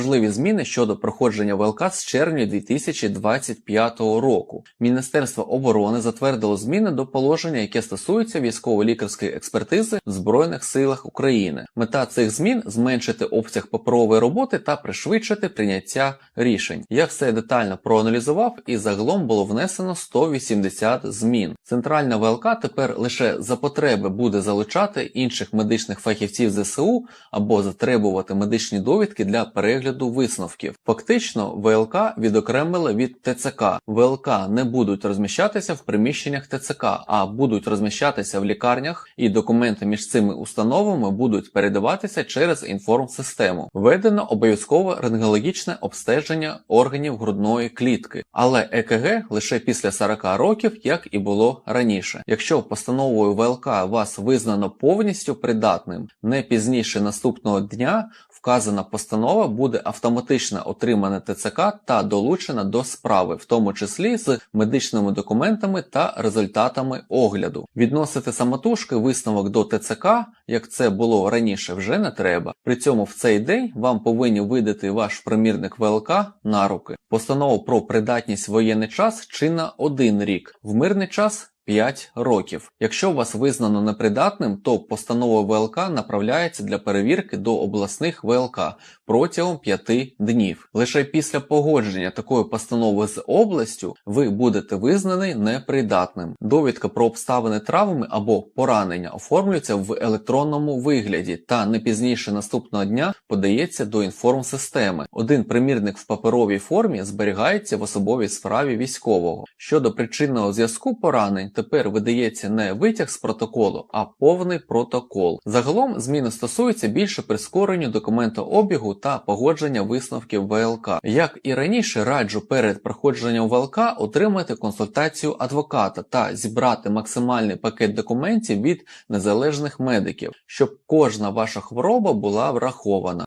важливі зміни щодо проходження ВЛК з червня 2025 року. Міністерство оборони затвердило зміни до положення, яке стосується військово-лікарської експертизи в Збройних силах України. Мета цих змін зменшити обсяг паперової роботи та пришвидшити прийняття рішень. Я все детально проаналізував і загалом було внесено 180 змін. Центральна ВЛК тепер лише за потреби буде залучати інших медичних фахівців ЗСУ або затребувати медичні довідки для перегляду висновків. Фактично, ВЛК відокремили від ТЦК. ВЛК не будуть розміщатися в приміщеннях ТЦК, а будуть розміщатися в лікарнях, і документи між цими установами будуть передаватися через інформсистему. Введено обов'язкове рентгенологічне обстеження органів грудної клітки, але ЕКГ лише після 40 років, як і було раніше. Якщо постановою ВЛК вас визнано повністю придатним, не пізніше наступного дня вказана постанова буде автоматично отримана ТЦК та долучена до справи, в тому числі з медичними документами та результатами огляду. Відносити самотужки висновок до ТЦК, як це було раніше, вже не треба. При цьому в цей день вам повинні видати ваш примірник ВЛК на руки. Постанова про придатність воєнний час чинна один рік, в мирний час 5 років. Якщо вас визнано непридатним, то постанова ВЛК направляється для перевірки до обласних ВЛК протягом 5 днів. Лише після погодження такої постанови з областю ви будете визнаний непридатним. Довідка про обставини травми або поранення оформлюється в електронному вигляді та не пізніше наступного дня подається до інформсистеми. Один примірник в паперовій формі зберігається в особовій справі військового. Щодо причинного зв'язку поранень, тепер видається не витяг з протоколу, а повний протокол. Загалом зміни стосуються більше прискоренню документообігу та погодження висновків ВЛК. Як і раніше, раджу перед проходженням ВЛК отримати консультацію адвоката та зібрати максимальний пакет документів від незалежних медиків, щоб кожна ваша хвороба була врахована.